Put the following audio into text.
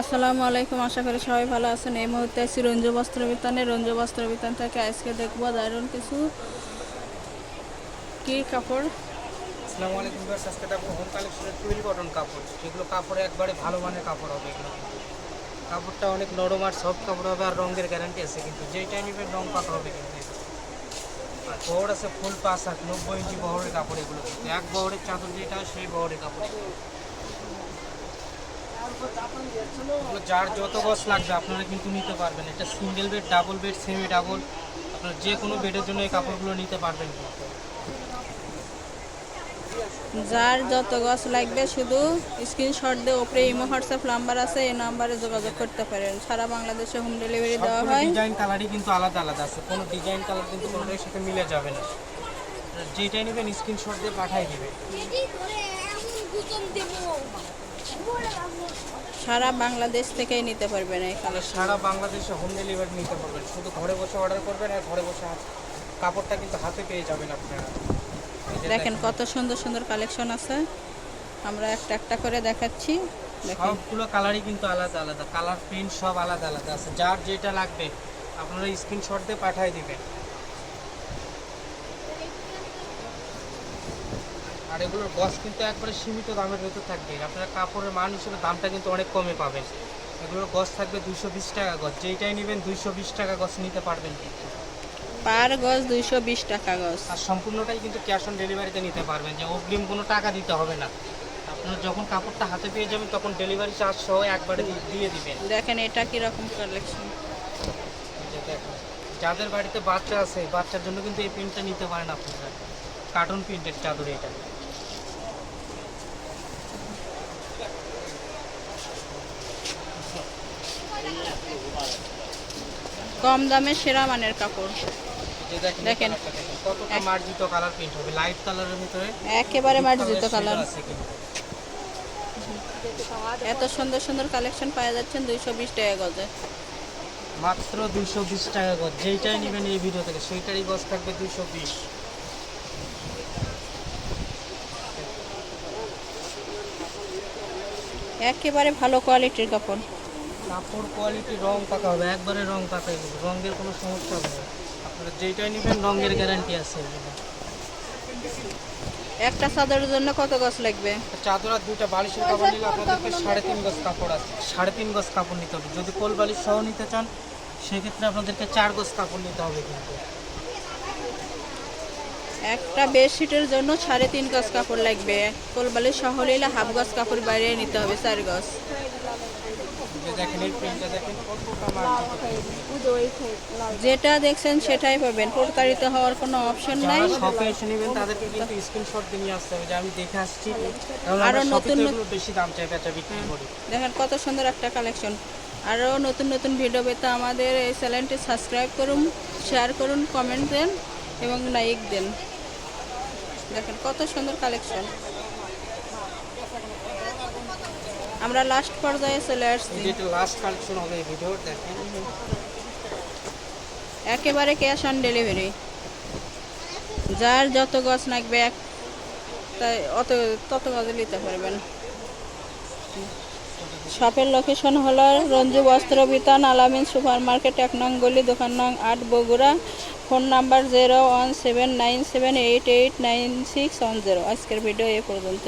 আসসালামু আলাইকুম, আশা করি সবাই ভালো আছেন। এই মুহূর্তে আছি রঞ্জু বস্ত্র বিতানে রঞ্জু বস্ত্র বিতান থেকে আজকে দেখব দারুণ কিছু কি কাপড়? আসসালামু আলাইকুম ভিউয়ার্স, আজকে দেখো হোম কালেকশনের টুইল কটন কাপড়। যেগুলো কাপড়ে একবারে ভালো মানের কাপড় হবে এগুলো। কাপড়টা অনেক নরম আর সফট কাপড় হবে আর রঙের গ্যারান্টি আছে কিন্তু যেইটাই নেবেন রং পাকা হবে কিন্তু আর বহর আছে ফুল পাঁচ আর নব্বই ইঞ্চি বহরের কাপড় এগুলো এক বহরের চাদর যেটা, সেই বহরের কাপড় যার যত গছ লাগবে আপনারা কিন্তু নিতে পারবেন। এটা single bed double bed semi double আপনারা যে কোনো বেডের জন্য এই কাপড়গুলো নিতে পারবেন। যার যত গাছ লাগবে শুধু স্ক্রিনশট দিয়ে ওপরে ইমো হোয়াটসঅ্যাপ নাম্বার আছে এই নাম্বারে যোগাযোগ করতে পারেন। সারা বাংলাদেশে হোম ডেলিভারি দেওয়া হয়। ডিজাইন কালারই কিন্তু আলাদা আলাদা আছে। কোনো ডিজাইন কালার কিন্তু কোনোটার সাথে মিলে যাবে না। যেটাই নেবেন স্ক্রিনশট দিয়ে পাঠিয়ে দিবে। সারা বাংলাদেশ থেকেই নিতে পারবেন তাহলে সারা বাংলাদেশে হোম ডেলিভারি নিতে পারবেন। শুধু ঘরে বসে অর্ডার করবেন আর ঘরে বসে কাপড়টা কিন্তু হাতে পেয়ে যাবেন আপনারা। দেখেন কত সুন্দর সুন্দর কালেকশন আছে। আমরা একটা একটা করে দেখাচ্ছি। দেখেন। সবগুলো কালারই কিন্তু আলাদা আলাদা। কালার প্রিন্ট সব আলাদা আলাদা আছে। যার যেটা লাগবে আপনারা স্ক্রিনশট দিয়ে পাঠিয়ে দিবেন। আর এগুলোর গছ কিন্তু একবারে সীমিত দামের ভেতর থাকবে। আপনারা কাপড়ের মান হিসেবে দামটা কিন্তু অনেক কমে পাবেন। এগুলোর গছ থাকবে দুইশো বিশ টাকা গছ। যেইটাই নেবেন দুইশো বিশ টাকা গছ নিতে পারবেন কিন্তু। পার গজ দুইশো বিশ টাকা গজ আর সম্পূর্ণটাই কিন্তু ক্যাশ অন ডেলিভারিতে নিতে পারবেন। যে অগ্রিম কোনো টাকা দিতে হবে না। আপনারা যখন কাপড়টা হাতে পেয়ে যাবেন তখন ডেলিভারি চার্জ সহ একবারে দিয়ে দিবেন। দেখেন এটা কীরকম কালেকশন যাদের বাড়িতে বাচ্চা আছে বাচ্চার জন্য কিন্তু এই প্রিন্টটা নিতে পারেন আপনারা। কার্টুন প্রিন্টের চাদর এটা। কম দামে সেরা মানের কাপড়। দেখেন দেখেন। কালারটা দেখেন, কতটা মার্জিত কালার প্রিন্ট হবে। লাইট কালারের ভিতরে একেবারে মার্জিত কালার। এত সুন্দর সুন্দর কালেকশন পাওয়া যাচ্ছেন দুইশো বিশ টাকা গজে। মাত্র দুইশো বিশ টাকা গজ। যেইটাই নেবেন এই ভিডিও থেকে সেইটারই গজ থাকবে দুইশো বিশ। একেবারে ভালো কোয়ালিটির কাপড়। কাপড় কোয়ালিটি রং পাকা হবে একবারে রং পাকা হবে রঙের কোনো সমস্যা হবে না। আপনারা যেইটাই নেবেন রঙের গ্যারান্টি আছে এগুলো। একটা চাদরের জন্য কত গাছ লাগবে? চাদর আর দুইটা বালিশের কাপড় নিলে আপনাদেরকে সাড়ে তিন গজ কাপড় আছে। সাড়ে তিন গজ কাপড় নিতে হবে। যদি কোল বালিশ সহ নিতে চান সেক্ষেত্রে আপনাদেরকে চার গজ কাপড় নিতে হবে কিন্তু। একটা বেডশিটের জন্য সাড়ে তিন গজ কাপড় লাগবে। কোলবালি সহ নিলে হাফ গজ কাপড় বাইরে নিতে হবে চার গজ। যেটা দেখছেন সেটাই পাবেন। প্রতারিত হওয়ার কোনো অপশন নাই। যারা শপে এসে নেবেন তাদেরকে কিন্তু স্ক্রিনশট নিয়ে আসতে হবে। যে আমি দেখে আসছি আরও নতুন নতুন- বেশি দাম চাই বেচা বিক্রি করি। দেখেন কত সুন্দর একটা কালেকশন আরও নতুন নতুন ভিডিও পেতে আমাদের এই চ্যানেলটি সাবস্ক্রাইব করুন শেয়ার করুন কমেন্ট দেন এবং লাইক দেন। দেখেন কত সুন্দর কালেকশন আমরা লাস্ট পর্যায়ে চলে আসছি। লাস্ট কালেকশন হবে এই ভিডিও দেখেন। একেবারে ক্যাশ অন ডেলিভারি যার যত গছ লাগবে এক তাই অত তত গজে নিতে পারবেন। শপের লোকেশন হল রঞ্জু বস্ত্র বিতান, আলামিন সুপার মার্কেট এক নং গলি, দোকান নং আট, Bogura. Phone number zero one seven nine seven eight eight nine six one zero আজকের ভিডিও এ পর্যন্ত